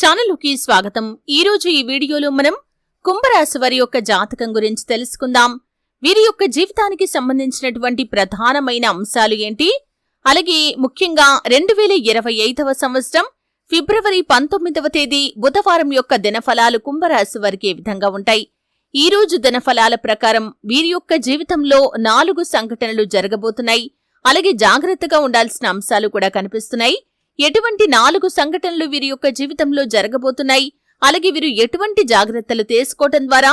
ఛానలుకి స్వాగతం. ఈ రోజు ఈ వీడియోలో మనం కుంభరాశి వారి యొక్క జాతకం గురించి తెలుసుకుందాం. వీరి యొక్క జీవితానికి సంబంధించినటువంటి ప్రధానమైన అంశాలు ఏంటి? అలాగే ముఖ్యంగా రెండు వేల ఇరవై ఐదవ సంవత్సరం ఫిబ్రవరి పంతొమ్మిదవ తేదీ బుధవారం యొక్క దినఫలాలు కుంభరాశి వారికి ఏ విధంగా ఉంటాయి? ఈ రోజు దినఫలాల ప్రకారం వీరి యొక్క జీవితంలో నాలుగు సంఘటనలు జరగబోతున్నాయి. అలాగే జాగ్రత్తగా ఉండాల్సిన అంశాలు కూడా కనిపిస్తున్నాయి. ఎటువంటి నాలుగు సంఘటనలు వీరి యొక్క జీవితంలో జరగబోతున్నాయి? అలాగే వీరు ఎటువంటి జాగ్రత్తలు తీసుకోవటం ద్వారా?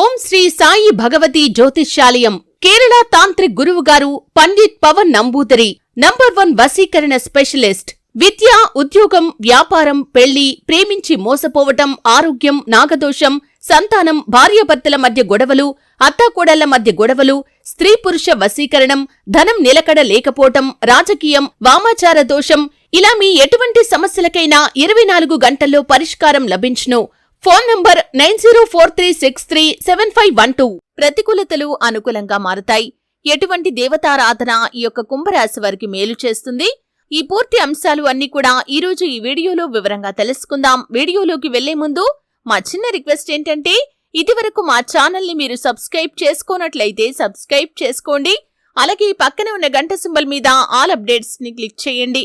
ఓం శ్రీ సాయి భగవతి జ్యోతిష్యాలయం కేరళ తాంత్రిక్ గురువు గారు పండిత్ పవన్ నంబూదరి నంబర్ వన్ వసీకరణ స్పెషలిస్ట్ విద్య ఉద్యోగం వ్యాపారం పెళ్ళి ప్రేమించి మోసపోవటం ఆరోగ్యం నాగదోషం సంతానం భార్యాభర్తల మధ్య గొడవలు అత్తాకోడళ్ళ మధ్య గొడవలు స్త్రీ పురుష వశీకరణం ధనం నిలకడ లేకపోవటం రాజకీయం వామాచార దోషం ఇలా మీ ఎటువంటి సమస్యలకైనా ఇరవై నాలుగు గంటల్లో పరిష్కారం లభించును. Phone number nine zero four three six three seven five one two. ప్రతికూలతలు అనుకూలంగా మారతాయి. ఎటువంటి దేవతారాధన ఈ యొక్క కుంభరాశి వారికి మేలు చేస్తుంది? ఈ పూర్తి అంశాలు అన్ని కూడా ఈ రోజు ఈ వీడియోలో వివరంగా తెలుసుకుందాం. వీడియోలోకి వెళ్ళే ముందు మా చిన్న రిక్వెస్ట్ ఏంటంటే ఇదివరకు మా ఛానల్ని మీరు సబ్స్క్రైబ్ చేసుకోనట్లయితే సబ్స్క్రైబ్ చేసుకోండి. అలాగే ఈ పక్కన ఉన్న గంట సింబల్ మీద ఆల్ అప్డేట్స్ని క్లిక్ చేయండి.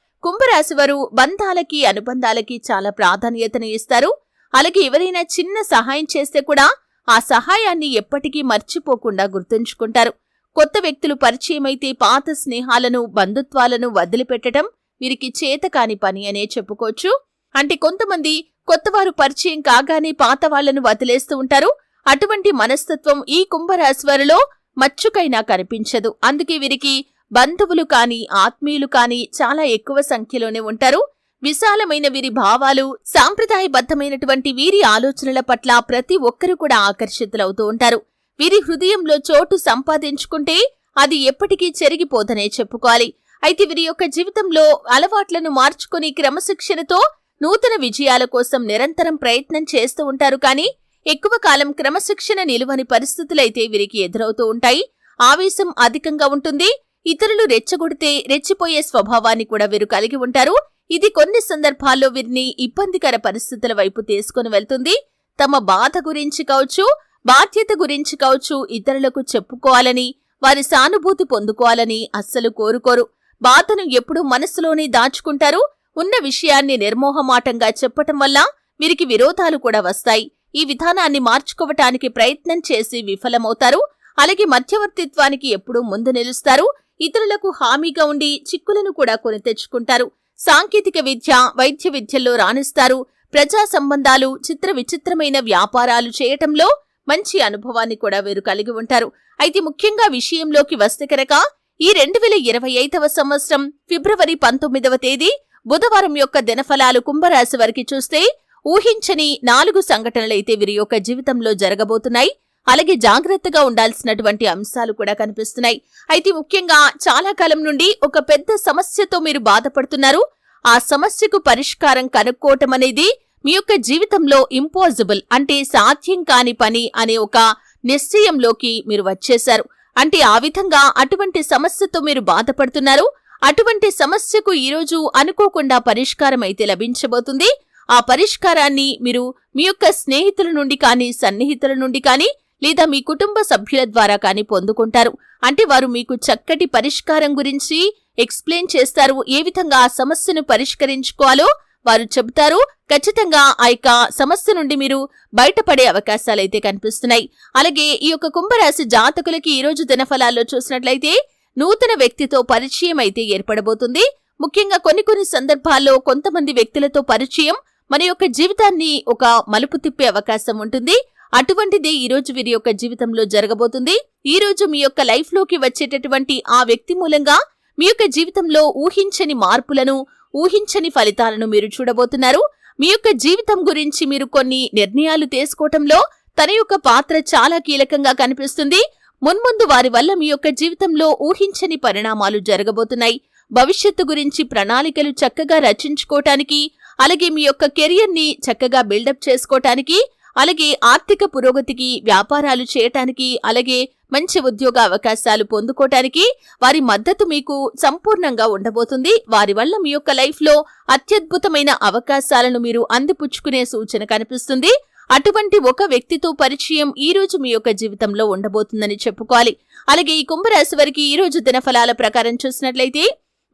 కుంభరాశి వారు బంధాలకి అనుబంధాలకి చాలా ప్రాధాన్యతను ఇస్తారు. అలాగే ఎవరైనా చిన్న సహాయం చేస్తే కూడా ఆ సహాయాన్ని ఎప్పటికీ మర్చిపోకుండా గుర్తుంచుకుంటారు. కొత్త వ్యక్తులు పరిచయమైతే పాత స్నేహాలను బంధుత్వాలను వదిలిపెట్టడం వీరికి చేతకాని పని అనే చెప్పుకోవచ్చు. అంటే కొంతమంది కొత్తవారు పరిచయం కాగానే పాత వాళ్ళను వదిలేస్తూ ఉంటారు. అటువంటి మనస్తత్వం ఈ కుంభరాశి వారిలో మచ్చుకైనా కనిపించదు. అందుకే వీరికి బంధువులు కాని ఆత్మీయులు కాని చాలా ఎక్కువ సంఖ్యలోనే ఉంటారు. విశాలమైన వీరి భావాలు సాంప్రదాయబద్ధమైనటువంటి వీరి ఆలోచనల పట్ల ప్రతి ఒక్కరూ కూడా ఆకర్షితులవుతూ ఉంటారు. వీరి హృదయంలో చోటు సంపాదించుకుంటే అది ఎప్పటికీ చెరిగిపోదనే చెప్పుకోవాలి. అయితే వీరి యొక్క జీవితంలో అలవాట్లను మార్చుకుని క్రమశిక్షణతో నూతన విజయాల కోసం నిరంతరం ప్రయత్నం చేస్తూ ఉంటారు. కానీ ఎక్కువ కాలం క్రమశిక్షణ నిలువని పరిస్థితులైతే వీరికి ఎదురవుతూ ఉంటాయి. ఆవేశం అధికంగా ఉంటుంది. ఇతరులు రెచ్చగొడితే రెచ్చిపోయే స్వభావాన్ని కూడా వీరు కలిగి ఉంటారు. ఇది కొన్ని సందర్భాల్లో వీరిని ఇబ్బందికర పరిస్థితుల వైపు తీసుకుని వెళ్తుంది. తమ బాధ గురించి కావచ్చు బాధ్యత గురించి కావచ్చు ఇతరులకు చెప్పుకోవాలని వారి సానుభూతి పొందుకోవాలని అస్సలు కోరుకోరు. బాధను ఎప్పుడూ మనసులోనే దాచుకుంటారు. ఉన్న విషయాన్ని నిర్మోహమాటంగా చెప్పటం వల్ల వీరికి విరోధాలు కూడా వస్తాయి. ఈ విధానాన్ని మార్చుకోవటానికి ప్రయత్నం చేసి విఫలమవుతారు. అలాగే మధ్యవర్తిత్వానికి ఎప్పుడూ ముందు నిలుస్తారు. ఇతరులకు హామీగా ఉండి చిక్కులను కూడా కొని తెచ్చుకుంటారు. సాంకేతిక విద్య వైద్య విద్యల్లో రాణిస్తారు. ప్రజా సంబంధాలు చిత్ర విచిత్రమైన వ్యాపారాలు చేయటంలో మంచి అనుభవాన్ని కూడా వీరు కలిగి ఉంటారు. అయితే ముఖ్యంగా విషయంలోకి వస్తే కనుక ఈ రెండు వేల ఇరవై ఐదవ సంవత్సరం ఫిబ్రవరి పంతొమ్మిదవ తేదీ బుధవారం యొక్క దినఫలాలు కుంభరాశి వారికి చూస్తే ఊహించని నాలుగు సంఘటనలైతే వీరి యొక్క జీవితంలో జరగబోతున్నాయి. అలాగే జాగ్రత్తగా ఉండాల్సినటువంటి అంశాలు కూడా కనిపిస్తున్నాయి. అయితే ముఖ్యంగా చాలా కాలం నుండి ఒక పెద్ద సమస్యతో మీరు బాధపడుతున్నారు. ఆ సమస్యకు పరిష్కారం కనుక్కోవటం అనేది మీ యొక్క జీవితంలో ఇంపాసిబుల్ అంటే సాధ్యం కాని పని అనే ఒక నిశ్చయంలోకి మీరు వచ్చేశారు. అంటే ఆ విధంగా అటువంటి సమస్యతో మీరు బాధపడుతున్నారు. అటువంటి సమస్యకు ఈరోజు అనుకోకుండా పరిష్కారం అయితే లభించబోతుంది. ఆ పరిష్కారాన్ని మీరు మీ యొక్క స్నేహితుల నుండి కానీ సన్నిహితుల నుండి కానీ లేదా మీ కుటుంబ సభ్యుల ద్వారా కానీ పొందుకుంటారు. అంటే వారు మీకు చక్కటి పరిష్కారం గురించి ఎక్స్ప్లెయిన్ చేస్తారు. ఏ విధంగా ఆ సమస్యను పరిష్కరించుకోవాలో వారు చెబుతారు. ఖచ్చితంగా ఆ యొక్క సమస్య నుండి మీరు బయటపడే అవకాశాలైతే కనిపిస్తున్నాయి. అలాగే ఈ యొక్క కుంభరాశి జాతకులకి ఈ రోజు దినఫలాల్లో చూసినట్లయితే నూతన వ్యక్తితో పరిచయం అయితే ఏర్పడబోతుంది. ముఖ్యంగా కొన్ని కొన్ని సందర్భాల్లో కొంతమంది వ్యక్తులతో పరిచయం మన యొక్క జీవితాన్ని ఒక మలుపు తిప్పే అవకాశం ఉంటుంది. అటువంటిదే ఈ రోజు వీరి యొక్క జీవితంలో జరగబోతుంది. ఈ రోజు మీ యొక్క లైఫ్లోకి వచ్చేటటువంటి ఆ వ్యక్తి మూలంగా మీ యొక్క జీవితంలో ఊహించని మార్పులను ఊహించని ఫలితాలను మీరు చూడబోతున్నారు. మీ యొక్క జీవితం గురించి మీరు కొన్ని నిర్ణయాలు తీసుకోవటంలో తన యొక్క పాత్ర చాలా కీలకంగా కనిపిస్తుంది. మున్ముందు వారి వల్ల మీ యొక్క జీవితంలో ఊహించని పరిణామాలు జరగబోతున్నాయి. భవిష్యత్తు గురించి ప్రణాళికలు చక్కగా రచించుకోవటానికి అలాగే మీ యొక్క కెరియర్ని చక్కగా బిల్డప్ చేసుకోవటానికి అలాగే ఆర్థిక పురోగతికి వ్యాపారాలు చేయటానికి అలాగే మంచి ఉద్యోగ అవకాశాలు పొందుకోవటానికి వారి మద్దతు మీకు సంపూర్ణంగా ఉండబోతుంది. వారి వల్ల మీ యొక్క లైఫ్లో అత్యద్భుతమైన అవకాశాలను మీరు అందిపుచ్చుకునే సూచన కనిపిస్తుంది. అటువంటి ఒక వ్యక్తితో పరిచయం ఈ రోజు మీ యొక్క జీవితంలో ఉండబోతుందని చెప్పుకోవాలి. అలాగే ఈ కుంభరాశి వారికి ఈ రోజు దినఫలాల ప్రకారం చూసినట్లయితే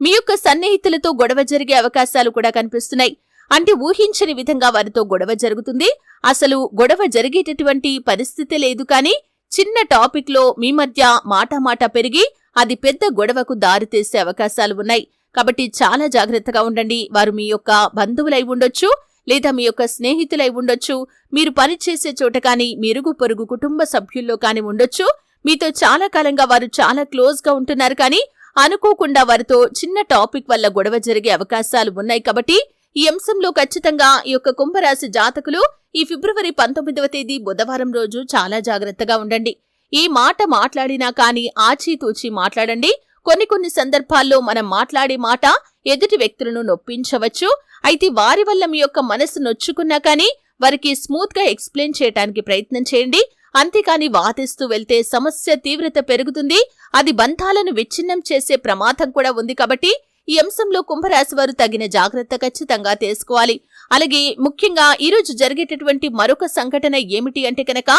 మీ యొక్క సన్నిహితులతో గొడవ జరిగే అవకాశాలు కూడా కనిపిస్తున్నాయి. అంటే ఊహించని విధంగా వారితో గొడవ జరుగుతుంది. అసలు గొడవ జరిగేటటువంటి పరిస్థితి లేదు కానీ చిన్న టాపిక్లో మీ మధ్య మాటామాట పెరిగి అది పెద్ద గొడవకు దారితీసే అవకాశాలు ఉన్నాయి. కాబట్టి చాలా జాగ్రత్తగా ఉండండి. వారు మీ యొక్క బంధువులై ఉండొచ్చు లేదా మీ యొక్క స్నేహితులై ఉండొచ్చు. మీరు పనిచేసే చోట కానీ మెరుగు పొరుగు కుటుంబ సభ్యుల్లో కానీ ఉండొచ్చు. మీతో చాలా కాలంగా వారు చాలా క్లోజ్గా ఉంటున్నారు కానీ అనుకోకుండా వారితో చిన్న టాపిక్ వల్ల గొడవ జరిగే అవకాశాలు ఉన్నాయి కాబట్టి ఈ అంశంలో ఖచ్చితంగా ఈ యొక్క కుంభరాశి జాతకులు ఈ ఫిబ్రవరి పంతొమ్మిదవ తేదీ బుధవారం రోజు చాలా జాగ్రత్తగా ఉండండి. ఈ మాట మాట్లాడినా కానీ ఆచితూచి మాట్లాడండి. కొన్ని కొన్ని సందర్భాల్లో మనం మాట్లాడే మాట ఎదుటి వ్యక్తులను నొప్పించవచ్చు. అయితే వారి వల్ల మీ యొక్క మనసు నొచ్చుకున్నా కానీ వారికి స్మూత్గా ఎక్స్ప్లెయిన్ చేయడానికి ప్రయత్నం చేయండి. అంతేకాని వాదిస్తూ వెళ్తే సమస్య తీవ్రత పెరుగుతుంది. అది బంధాలను విచ్ఛిన్నం చేసే ప్రమాదం కూడా ఉంది కాబట్టి ఈ అంశంలో కుంభరాశి వారు తగిన జాగ్రత్త ఖచ్చితంగా తీసుకోవాలి. అలాగే ముఖ్యంగా ఈరోజు జరిగేటటువంటి మరొక సంఘటన ఏమిటి అంటే కనుక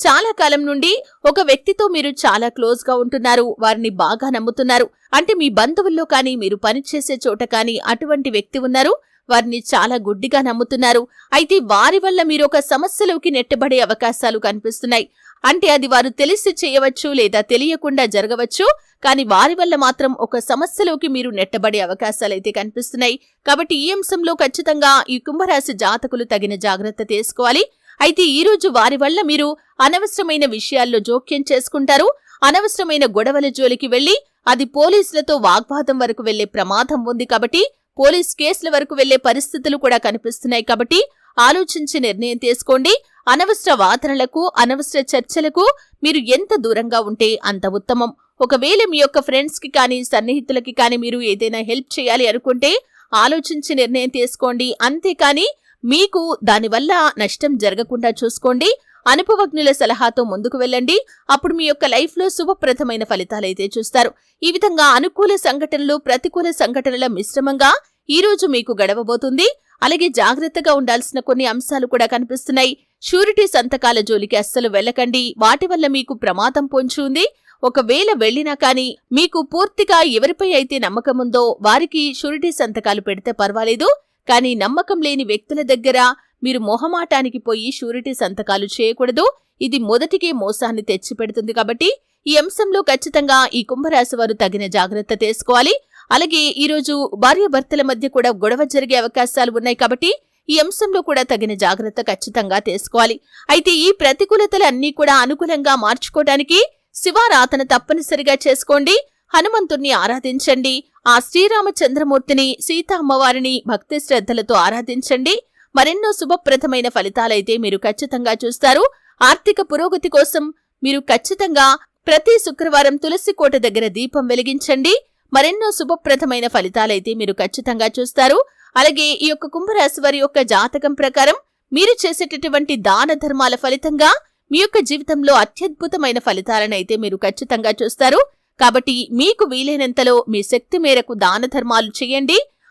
చాలా కాలం నుండి ఒక వ్యక్తితో మీరు చాలా క్లోజ్గా ఉంటున్నారు వారిని బాగా నమ్ముతున్నారు. అంటే మీ బంధువుల్లో కానీ మీరు పనిచేసే చోట కానీ అటువంటి వ్యక్తి ఉన్నారు. వారిని చాలా గుడ్డిగా నమ్ముతున్నారు. అయితే వారి వల్ల మీరు ఒక సమస్యలోకి నెట్టబడే అవకాశాలు కనిపిస్తున్నాయి. అంటే అది వారు తెలిసి చేయవచ్చు లేదా తెలియకుండా జరగవచ్చు. కానీ వారి వల్ల మాత్రం ఒక సమస్యలోకి మీరు నెట్టబడే అవకాశాలైతే కనిపిస్తున్నాయి. కాబట్టి ఈ అంశంలో ఖచ్చితంగా ఈ కుంభరాశి జాతకులు తగిన జాగ్రత్త తీసుకోవాలి. అయితే ఈ రోజు వారి వల్ల మీరు అనవసరమైన విషయాల్లో జోక్యం చేసుకుంటారు. అనవసరమైన గొడవల జోలికి వెళ్ళి అది పోలీసులతో వాగ్వాదం వరకు వెళ్ళే ప్రమాదం ఉంది కాబట్టి పోలీస్ కేసుల వరకు వెళ్ళే పరిస్థితులు కూడా కనిపిస్తున్నాయి కాబట్టి ఆలోచించి నిర్ణయం తీసుకోండి. అనవసర వాదనలకు అనవసర చర్చలకు మీరు ఎంత దూరంగా ఉంటే అంత ఉత్తమం. ఒకవేళ మీ యొక్క ఫ్రెండ్స్కి కానీ సన్నిహితులకి కానీ మీరు ఏదైనా హెల్ప్ చేయాలి అనుకుంటే ఆలోచించి నిర్ణయం తీసుకోండి. అంతేకాని మీకు దానివల్ల నష్టం జరగకుండా చూసుకోండి. అనుభవజ్ఞుల సలహాతో ముందుకు వెళ్ళండి. అప్పుడు మీ యొక్క లైఫ్లో శుభప్రదమైన ఫలితాలైతే చూస్తారు. ఈ విధంగా అనుకూల సంఘటనలు ప్రతికూల సంఘటనల మిశ్రమంగా ఈ రోజు మీకు గడవబోతుంది. అలాగే జాగ్రత్తగా ఉండాల్సిన కొన్ని అంశాలు కూడా కనిపిస్తున్నాయి. షూరిటీ సంతకాల జోలికి అస్సలు వెళ్ళకండి. వాటి వల్ల మీకు ప్రమాదం పొంచి ఉంది. ఒకవేళ వెళ్ళినా కానీ మీకు పూర్తిగా ఎవరిపై అయితే నమ్మకం ఉందో వారికి షూరిటీ సంతకాలు పెడితే పర్వాలేదు. కానీ నమ్మకం లేని వ్యక్తుల దగ్గర మీరు మొహమాటానికి పోయి షూరిటీ సంతకాలు చేయకూడదు. ఇది మొదటికే మోసాన్ని తెచ్చిపెడుతుంది కాబట్టి ఈ అంశంలో ఖచ్చితంగా ఈ కుంభరాశి వారు తగిన జాగ్రత్త తీసుకోవాలి. అలాగే ఈరోజు భార్యాభర్తల మధ్య కూడా గొడవ జరిగే అవకాశాలు ఉన్నాయి కాబట్టి ఈ అంశంలో కూడా తగిన జాగ్రత్త ఖచ్చితంగా తీసుకోవాలి. అయితే ఈ ప్రతికూలతలు అన్నీ కూడా అనుకూలంగా మార్చుకోవడానికి శివారాధన తప్పనిసరిగా చేసుకోండి. హనుమంతుణ్ణి ఆరాధించండి. ఆ శ్రీరామచంద్రమూర్తిని సీతా అమ్మవారిని భక్తి శ్రద్ధలతో ఆరాధించండి. మరెన్నో శుభప్రదమైన ఫలితాలైతే మీరు ఖచ్చితంగా చూస్తారు. ఆర్థిక పురోగతి కోసం మీరు ఖచ్చితంగా ప్రతి శుక్రవారం తులసి కోట దగ్గర దీపం వెలిగించండి. మరెన్నో శుభప్రదమైన ఫలితాలైతే మీరు ఖచ్చితంగా చూస్తారు. అలాగే ఈ యొక్క కుంభరాశి వారి యొక్క జాతకం ప్రకారం మీరు చేసేటటువంటి దాన ధర్మాల ఫలితంగా మీ యొక్క జీవితంలో అత్యద్భుతమైన ఫలితాలనైతే మీరు ఖచ్చితంగా చూస్తారు. కాబట్టి మీకు వీలైనంతలో మీ శక్తి మేరకు దాన ధర్మాలు చేయండి.